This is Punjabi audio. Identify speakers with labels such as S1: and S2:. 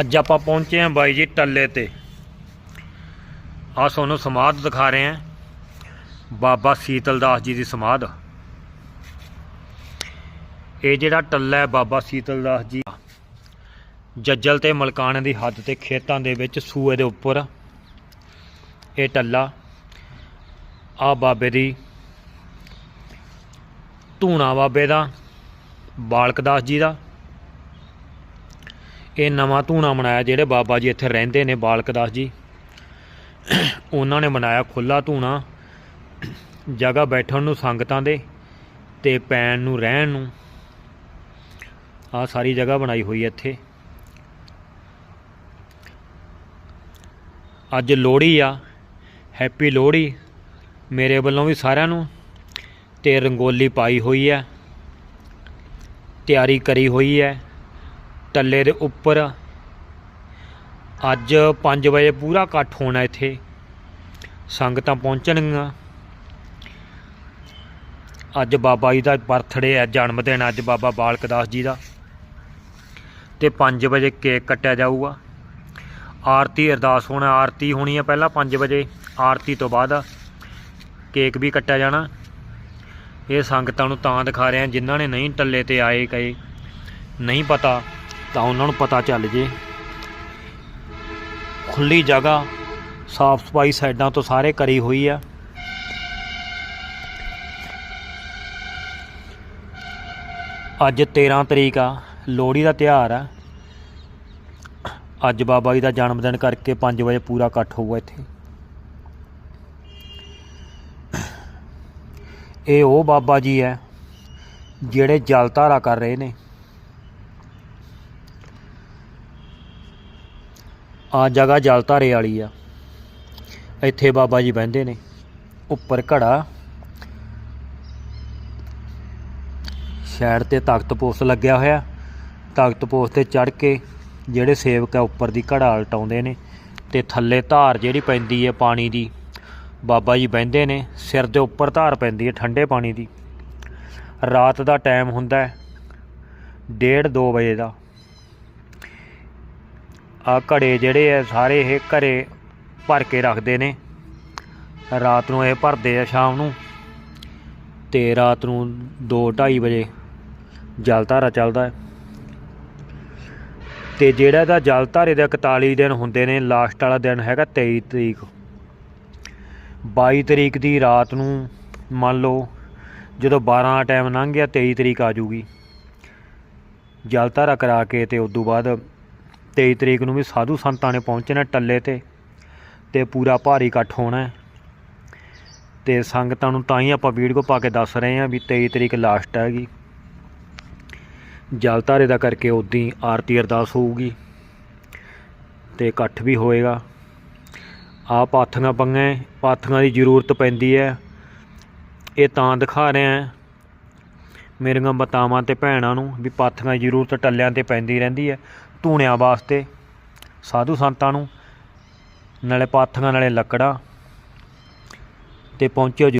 S1: ਅੱਜ ਆਪਾਂ ਪਹੁੰਚੇ ਹਾਂ ਬਾਈ ਜੀ ਟੱਲੇ ਤੇ। ਆ ਤੁਹਾਨੂੰ ਸਮਾਧ ਦਿਖਾ ਰਹੇ ਹਾਂ। ਬਾਬਾ ਸੀਤਲ ਦਾਸ ਜੀ ਦੀ ਸਮਾਧ। ਇਹ ਜਿਹੜਾ ਟੱਲਾ ਹੈ ਬਾਬਾ ਸੀਤਲ ਦਾਸ ਜੀ ਜੱਜਲ ਤੇ ਮਲਕਾਣੇ ਦੀ ਹੱਦ ਤੇ ਖੇਤਾਂ ਦੇ ਵਿੱਚ ਸੂਏ ਦੇ ਉੱਪਰ ਇਹ ਟੱਲਾ ਆ ਬਾਬੇ ਦੀ ਧੂਣਾ ਬਾਬੇ ਦਾ, ਬਾਲਕ ਦਾਸ ਜੀ ਦਾ ਇਹ ਨਵਾਂ ਧੂਣਾ ਮਨਾਇਆ ਜਿਹੜੇ ਬਾਬਾ ਜੀ ਇੱਥੇ ਰਹਿੰਦੇ ਨੇ, ਬਾਲਕ ਦਾਸ ਜੀ। ਉਹਨਾਂ ਨੇ ਮਨਾਇਆ ਖੁੱਲਾ ਧੂਣਾ, ਜਗ੍ਹਾ ਬੈਠਣ ਨੂੰ, ਸੰਗਤਾਂ ਦੇ ਤੇ ਪੈਣ ਨੂੰ, ਰਹਿਣ ਨੂੰ। ਆ ਸਾਰੀ ਜਗ੍ਹਾ ਬਣਾਈ ਹੋਈ ਹੈ ਇੱਥੇ। ਅੱਜ ਲੋਹੜੀ ਆ, ਹੈਪੀ ਲੋਹੜੀ ਮੇਰੇ ਵੱਲੋਂ ਵੀ ਸਾਰਿਆਂ ਨੂੰ ਤੇ ਰੰਗੋਲੀ ਪਾਈ ਹੋਈ ਹੈ, ਤਿਆਰੀ ਕਰੀ ਹੋਈ ਹੈ। ਟੱਲੇ ਦੇ ਉੱਪਰ। ਅੱਜ 5 ਵਜੇ ਪੂਰਾ ਇਕੱਠ ਹੋਣਾ ਇੱਥੇ। ਸੰਗਤਾਂ ਪਹੁੰਚਣਗੀਆਂ। ਅੱਜ ਬਾਬਾ ਜੀ ਦਾ ਬਰਥਡੇ ਹੈ, ਜਨਮ ਦਿਨ ਅੱਜ ਬਾਬਾ ਬਾਲਕ ਦਾਸ ਜੀ ਦਾ। ਤੇ 5 ਵਜੇ ਕੇਕ ਕੱਟਿਆ ਜਾਊਗਾ। ਆਰਤੀ ਅਰਦਾਸ ਹੋਣਾ, ਆਰਤੀ ਹੋਣੀ ਹੈ ਪਹਿਲਾਂ 5 ਵਜੇ। ਆਰਤੀ ਤੋਂ ਬਾਅਦ ਕੇਕ ਵੀ ਕੱਟਿਆ ਜਾਣਾ। ਇਹ ਸੰਗਤਾਂ ਨੂੰ ਤਾਂ ਦਿਖਾ ਰਹੇ ਹਾਂ, ਜਿਨ੍ਹਾਂ ਨੇ ਨਹੀਂ ਟੱਲੇ ਤੇ ਆਏ ਕਹੇ। ਨਹੀਂ ਪਤਾ। ਤਾਂ ਉਹਨਾਂ ਨੂੰ ਪਤਾ ਚੱਲ ਜੇ। ਖੁੱਲੀ ਜਗ੍ਹਾ, ਸਾਫ਼ ਸਫ਼ਾਈ ਸਾਈਡਾਂ ਤੋਂ ਸਾਰੇ ਕਰੀ ਹੋਈ ਆ। ਅੱਜ 13 ਤਰੀਕ ਆ, ਲੋਹੜੀ ਦਾ ਤਿਉਹਾਰ ਆ। ਅੱਜ ਬਾਬਾ ਜੀ ਦਾ ਜਨਮ ਦਿਨ ਕਰਕੇ 5 ਵਜੇ ਪੂਰਾ ਇਕੱਠ ਹੋਊਗਾ ਇੱਥੇ। ਇਹ ਉਹ ਬਾਬਾ ਜੀ ਹੈ ਜਿਹੜੇ ਜਲ ਧਾਰਾ ਕਰ ਰਹੇ ਨੇ। ਆ ਜਗ੍ਹਾ ਜਲ ਧਾਰੇ ਵਾਲੀ ਆ। ਇੱਥੇ ਬਾਬਾ ਜੀ ਬਹਿੰਦੇ ਨੇ। ਉੱਪਰ ਘੜਾ। ਸਾਈਡ ਤੇ ਤਖਤ ਪੋਸਟ ਲੱਗਿਆ ਹੋਇਆ। ਤਖਤ ਪੋਸਟ ਤੇ ਚੜ ਕੇ ਜਿਹੜੇ ਸੇਵਕ ਆ ਉੱਪਰ ਦੀ ਘੜਾ ਉਲਟਾਉਂਦੇ ਨੇ ਤੇ ਥੱਲੇ ਧਾਰ ਜਿਹੜੀ ਪੈਂਦੀ ਹੈ ਪਾਣੀ ਦੀ, ਬਾਬਾ ਜੀ ਬਹਿੰਦੇ ਨੇ। ਸਿਰ ਦੇ ਉੱਪਰ ਧਾਰ ਪੈਂਦੀ ਹੈ ਠੰਡੇ ਪਾਣੀ ਦੀ। ਰਾਤ ਦਾ ਟਾਈਮ ਹੁੰਦਾ ਹੈ। 1:30 2 ਵਜੇ ਦਾ। ਆ ਘੜੇ ਜਿਹੜੇ ਆ ਸਾਰੇ ਇਹ ਘਰੇ ਭਰ ਕੇ ਰੱਖਦੇ ਨੇ। ਰਾਤ ਨੂੰ ਇਹ ਭਰਦੇ ਆ ਸ਼ਾਮ ਨੂੰ ਤੇ ਰਾਤ ਨੂੰ 2:30 ਵਜੇ ਜਲ ਧਾਰਾ ਚੱਲਦਾ ਹੈ। ਤੇ ਜਿਹੜਾ ਦਾ ਜਲ ਧਾਰੇ ਦੇ 41 ਦਿਨ ਹੁੰਦੇ ਨੇ, ਲਾਸਟ ਵਾਲਾ ਦਿਨ ਹੈਗਾ 23 ਤਰੀਕ। 22 ਤਰੀਕ ਦੀ ਰਾਤ ਨੂੰ ਮੰਨ ਲਓ ਜਦੋਂ 12 ਦਾ ਟਾਈਮ ਲੰਘ ਗਿਆ 23 ਤਰੀਕ ਆ ਜੂਗੀ। ਜਲ ਧਾਰਾ ਕਰਾ ਕੇ ਤੇ ਤੋਂ ਬਾਅਦ 23 ਤਰੀਕ ਨੂੰ ਵੀ ਸਾਧੂ ਸੰਤਾਂ ਨੇ ਪਹੁੰਚਣਾ ਟੱਲੇ ਤੇ ਤੇ ਪੂਰਾ ਭਾਰੀ ਇਕੱਠ ਹੋਣਾ ਹੈ। ਤੇ ਸੰਗਤਾਂ ਨੂੰ ਤਾਂ ਹੀ ਆਪਾਂ ਵੀਡੀਓ ਪਾ ਕੇ ਦੱਸ ਰਹੇ ਹਾਂ ਵੀ 23 ਤਰੀਕ ਲਾਸਟ ਹੈਗੀ। ਜਲ ਧਾਰੇ ਦਾ ਕਰਕੇ ਉਦੋਂ ਹੀ ਆਰਤੀ ਅਰਦਾਸ ਹੋਊਗੀ ਤੇ ਇਕੱਠ ਵੀ ਹੋਏਗਾ। ਆ ਪਾਥੀਆਂ ਪੰਗੇ ਪਾਥੀਆਂ ਦੀ ਜ਼ਰੂਰਤ ਪੈਂਦੀ ਹੈ। ਇਹ ਤਾਂ ਦਿਖਾ ਰਹੇ ਆ ਮੇਰੀਆਂ ਬਤਾਵਾਂ ਤੇ ਭੈਣਾਂ ਨੂੰ ਵੀ ਪਾਥੀਆਂ ਦੀ ਜ਼ਰੂਰਤ ਟੱਲਿਆਂ ਤੇ ਪੈਂਦੀ ਰਹਿੰਦੀ ਹੈ। ਧੂਣਿਆਂ ਵਾਸਤੇ ਸਾਧੂ ਸੰਤਾਂ ਨੂੰ ਨਾਲੇ ਪਾਥੀਆਂ ਨਾਲੇ ਲੱਕੜਾਂ ਤੇ ਪਹੁੰਚਿਓ ਜੀ